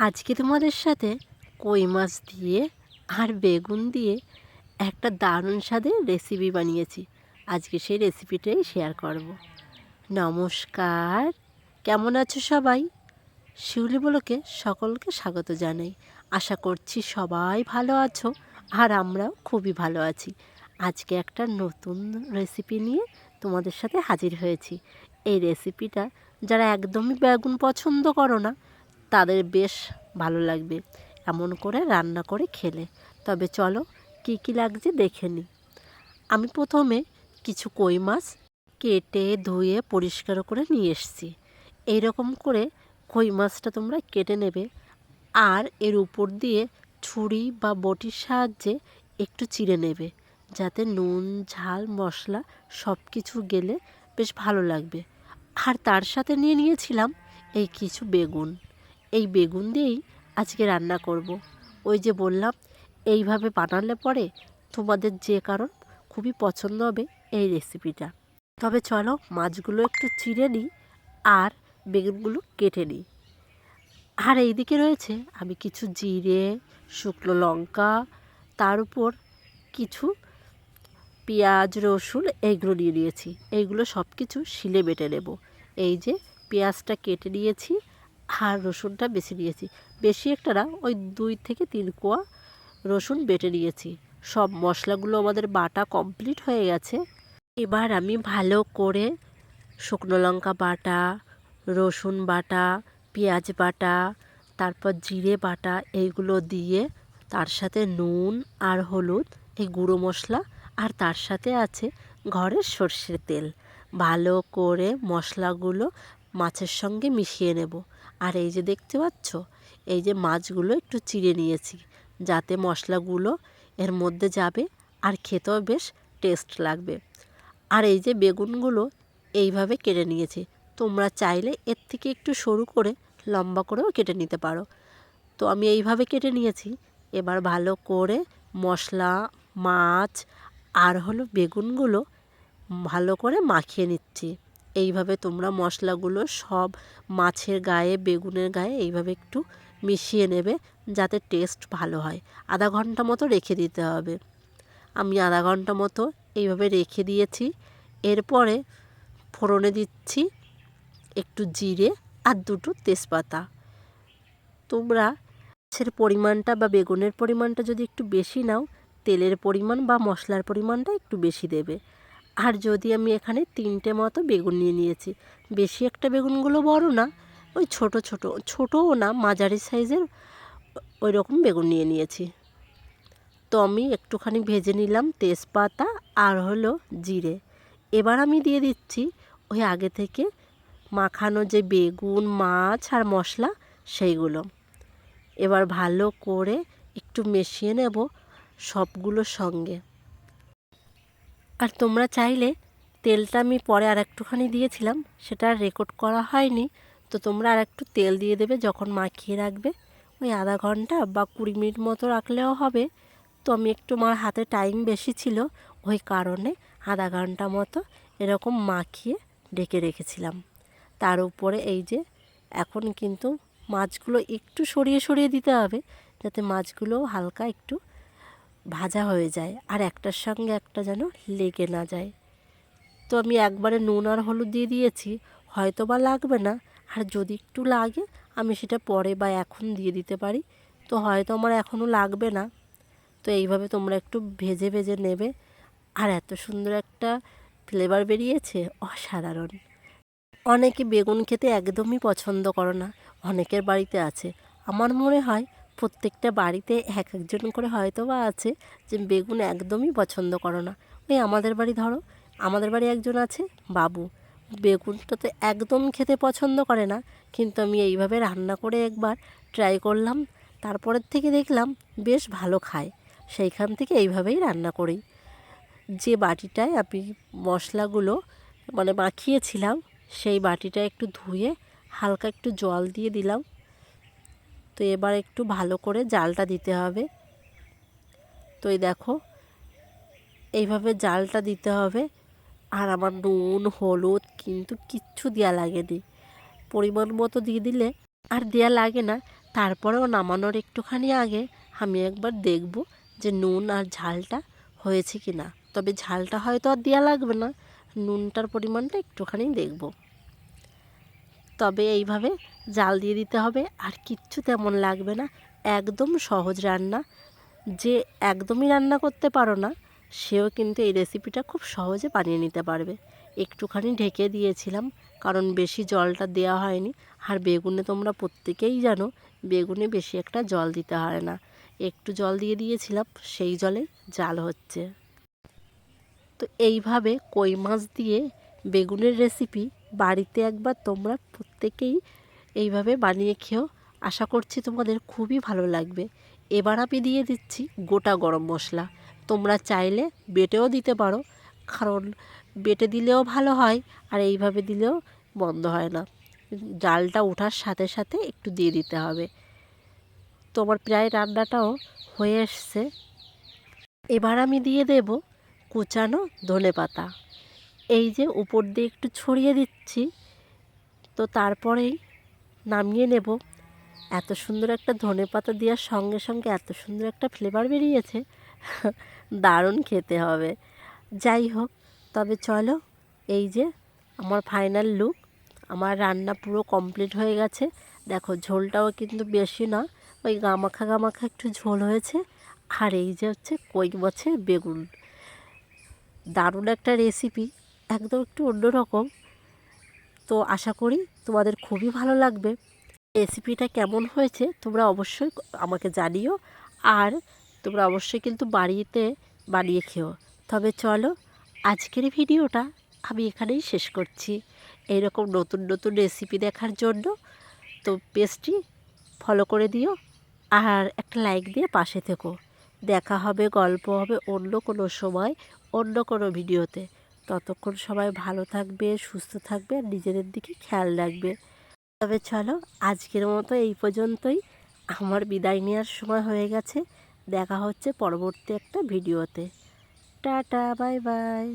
আজকে তোমাদের সাথে কই মাছ দিয়ে আর বেগুন দিয়ে একটা দারুণ স্বাদের রেসিপি বানিয়েছি। আজকে সেই রেসিপিটাই শেয়ার করব। নমস্কার। কেমন আছো সবাই? শিউলি বলোকে সকলকে স্বাগত জানাই। আশা করছি সবাই ভালো আছো আর আমরাও খুবই ভালো আছি। আজকে একটা নতুন রেসিপি নিয়ে তোমাদের সাথে হাজির হয়েছি। এই রেসিপিটা যারা একদমই বেগুন পছন্দ করো না তাদের বেশ ভালো লাগবে। এমন করে রান্না করে খেলে। তবে চলো, কী কী লাগছে দেখে নিই আমি প্রথমে কিছু কই মাছ কেটে ধুয়ে পরিষ্কার করে নিয়ে এসেছি। এইরকম করে কই মাছটা তোমরা কেটে নেবে। আর এর উপর দিয়ে ছুরি বা বটির সাহায্যে একটু চিড়ে নেবে। যাতে নুন, ঝাল, মশলা সব কিছু গেলে বেশ ভালো লাগবে। আর তার সাথে নিয়ে নিয়েছিলাম এই কিছু বেগুন। এই বেগুন দিয়েই আজকে রান্না করব। ওই যে বললাম, এইভাবে বানালে পরে তোমাদের যে কারণ খুবই পছন্দ হবে এই রেসিপিটা তবে চলো মাছগুলো একটু চিড়ে নিই আর বেগুনগুলো কেটে নিই। আর এইদিকে রয়েছে আমি কিছু জিরে, শুকনো লঙ্কা, তার উপর কিছু পেঁয়াজ, রসুন এইগুলো নিয়ে নিয়েছি। এইগুলো সব কিছু শিলে বেটে নেব। এই যে পেঁয়াজটা কেটে নিয়েছি আর রসুনটা বেছে নিয়েছি। বেশি একটা না, ওই দুই থেকে তিন কোয়া রসুন বেটে নিয়েছি। সব মশলাগুলো আমাদের বাটা কমপ্লিট হয়ে গেছে। এবার আমি ভালো করে শুকনো লঙ্কা বাটা, রসুন বাটা, পেঁয়াজ বাটা, তারপর জিরে বাটা, এইগুলো দিয়ে তার সাথে নুন আর হলুদ, এই গুঁড়ো মশলা আর তার সাথে আছে ঘরের সর্ষের তেল। ভালো করে মশলাগুলো মাছের সঙ্গে মিশিয়ে নেব। আর এই যে দেখতে পাচ্ছ? এই যে মাছগুলো একটু চিড়ে নিয়েছি, যাতে মশলাগুলো এর মধ্যে যাবে আর খেতেও বেশ টেস্ট লাগবে। আর এই যে বেগুনগুলো এইভাবে কেটে নিয়েছি, তোমরা চাইলে এর থেকে একটু সরু করে লম্বা করেও কেটে নিতে পারো। তো আমি এইভাবে কেটে নিয়েছি, এবার ভালো করে মশলা, মাছ আর হলো বেগুনগুলো ভালো করে মাখিয়ে নিচ্ছি। এইভাবে তোমরা মশলাগুলো সব মাছের গায়ে, বেগুনের গায়ে এইভাবে একটু মিশিয়ে নেবে যাতে টেস্ট ভালো হয়। আধা ঘণ্টা মতো রেখে দিতে হবে। আমি আধা ঘণ্টা মতো এইভাবে রেখে দিয়েছি। এরপরে ফোড়নে দিচ্ছি একটু জিরে আর দুটো তেজপাতা। তোমরা মাছের পরিমাণটা বা বেগুনের পরিমাণটা যদি একটু বেশি নাও, তেলের পরিমাণ বা মশলার পরিমাণটা একটু বেশি দেবে। আর যদি আমি এখানে তিনটে মতো বেগুন নিয়ে নিয়েছি, বেশি একটা বেগুনগুলো বড় না, ওই ছোট ছোট, ছোটও না, মাঝারি সাইজের ওই রকম বেগুন নিয়ে নিয়েছি। তো আমি একটুখানি ভেজে নিলাম তেজপাতা আর হলো জিরে। এবার আমি দিয়ে দিচ্ছি ওই আগে থেকে মাখানো যে বেগুন, মাছ আর মশলা সেইগুলো। এবার ভালো করে একটু মিশিয়ে নেব সবগুলোর সঙ্গে। আর তোমরা চাইলে তেলটা আমি পরে আর একটুখানি দিয়েছিলাম, সেটা রেকর্ড করা হয়নি। তো তোমরা আর একটু তেল দিয়ে দেবে যখন মাখিয়ে রাখবে। ওই আধা ঘণ্টা বা কুড়ি মিনিট মতো রাখলেও হবে। তো আমি একটু আমার হাতে টাইম বেশি ছিল, ওই কারণে আধা ঘণ্টা মতো এরকম মাখিয়ে ডেকে রেখেছিলাম। তার উপরে এই যে, এখন কিন্তু মাছগুলো একটু সরিয়ে সরিয়ে দিতে হবে, যাতে মাছগুলো হালকা একটু ভাজা হয়ে যায় আর একটার সঙ্গে একটা যেন লেগে না যায়। তো আমি একবারে নুন আর হলুদ দিয়ে দিয়েছি হয়তো বা লাগবে না। আর যদি একটু লাগে, আমি সেটা পরে বা এখন দিয়ে দিতে পারি। তো হয়তো আমার এখনও লাগবে না। তো এইভাবে তোমরা একটু ভেজে ভেজে নেবে। আর এত সুন্দর একটা ফ্লেভার বেরিয়েছে, অসাধারণ। অনেকে বেগুন খেতে একদমই পছন্দ করো না, অনেকের বাড়িতে আছে। আমার মনে হয় প্রত্যেকটা বাড়িতে এক একজন করে হয়তো বা আছে যে বেগুন একদমই পছন্দ করো না। ওই আমাদের বাড়ি ধরো, আমাদের বাড়ি একজন আছে, বাবু। বেগুনটা তো একদম খেতে পছন্দ করে না, কিন্তু আমি এইভাবে রান্না করে একবার ট্রাই করলাম, তারপরের থেকে দেখলাম বেশ ভালো খায়। সেইখান থেকে এইভাবেই রান্না করি। যে বাটিটায় আমি মশলাগুলো মানে মাখিয়েছিলাম, সেই বাটিটা একটু ধুয়ে হালকা একটু জল দিয়ে দিলাম। তো এবার একটু ভালো করে জালটা দিতে হবে। তো এই দেখো, এইভাবে জালটা দিতে হবে। আর আমার নুন, হলুদ কিন্তু কিচ্ছু দেওয়া লাগেনি। পরিমাণ মতো দিয়ে দিলে আর দেওয়া লাগে না। তারপরেও নামানোর একটুখানি আগে আমি একবার দেখব যে নুন আর ঝালটা হয়েছে কি না তবে ঝালটা হয়তো আর দেওয়া লাগবে না। নুনটার পরিমাণটা একটুখানি দেখব। তবে এইভাবে জাল দিয়ে দিতে হবে। আর কিচ্ছু তেমন লাগবে না। একদম সহজ রান্না। যে একদমই রান্না করতে পারো না, সেও কিন্তু এই রেসিপিটা খুব সহজে বানিয়ে নিতে পারবে। একটুখানি ঢেকে দিয়েছিলাম, কারণ বেশি জলটা দেওয়া হয়নি। আর বেগুনে তোমরা প্রত্যেকেই জানো, বেগুনে বেশি একটা জল দিতে হয় না। একটু জল দিয়ে দিয়েছিলাম, সেই জলে জাল হচ্ছে। তো এইভাবে কই মাছ দিয়ে বেগুনের রেসিপি বাড়িতে একবার তোমরা প্রত্যেকেই এইভাবে বানিয়ে খেও। আশা করছি তোমাদের খুবই ভালো লাগবে। এবার আমি দিয়ে দিচ্ছি গোটা গরম মশলা। তোমরা চাইলে বেটেও দিতে পারো, কারণ বেটে দিলেও ভালো হয় আর এইভাবে দিলেও বন্ধ হয় না। ডালটা ওঠার সাথে সাথে একটু দিয়ে দিতে হবে। তোমার প্রায় রান্নাটাও হয়ে এসছে। এবার আমি দিয়ে দেব কুচানো ধনে পাতা এই যে উপর দিয়ে একটু ছড়িয়ে দিচ্ছি, তো তারপরেই নামিয়ে নেব। এত সুন্দর একটা ধনে পাতা দেওয়ার সঙ্গে সঙ্গে এত সুন্দর একটা ফ্লেভার বেরিয়েছে, দারুণ খেতে হবে। যাই হোক, তবে চলো এই যে আমার ফাইনাল লুক আমার রান্না পুরো কমপ্লিট হয়ে গেছে। দেখো, ঝোলটাও কিন্তু বেশি না, ওই গামাখা গামাখা একটু ঝোল হয়েছে। আর এই যে হচ্ছে কই মাছের বেগুন। দারুণ একটা রেসিপি একদম একটু অন্যরকম। তো আশা করি তোমাদের খুবই ভালো লাগবে। রেসিপিটা কেমন হয়েছে তোমরা অবশ্যই আমাকে জানিও। আর তোমরা অবশ্যই কিন্তু বাড়িতে বানিয়ে খেও। তবে চলো আজকের ভিডিওটা আমি এখানেই শেষ করছি। এইরকম নতুন নতুন রেসিপি দেখার জন্য তো পেজটি ফলো করে দিও আর একটা লাইক দিয়ে পাশে থেকো। দেখা হবে, গল্প হবে অন্য কোনো সময়, অন্য কোনো ভিডিওতে। ততক্ষণ সবাই ভালো থাকবে, সুস্থ থাকবে আর নিজেদের দিকে খেয়াল রাখবে। তবে চলো, আজকের মতো এই পর্যন্তই। আমার বিদায় নেওয়ার সময় হয়ে গেছে। দেখা হচ্ছে পরবর্তী একটা ভিডিওতে। Tata, bye bye.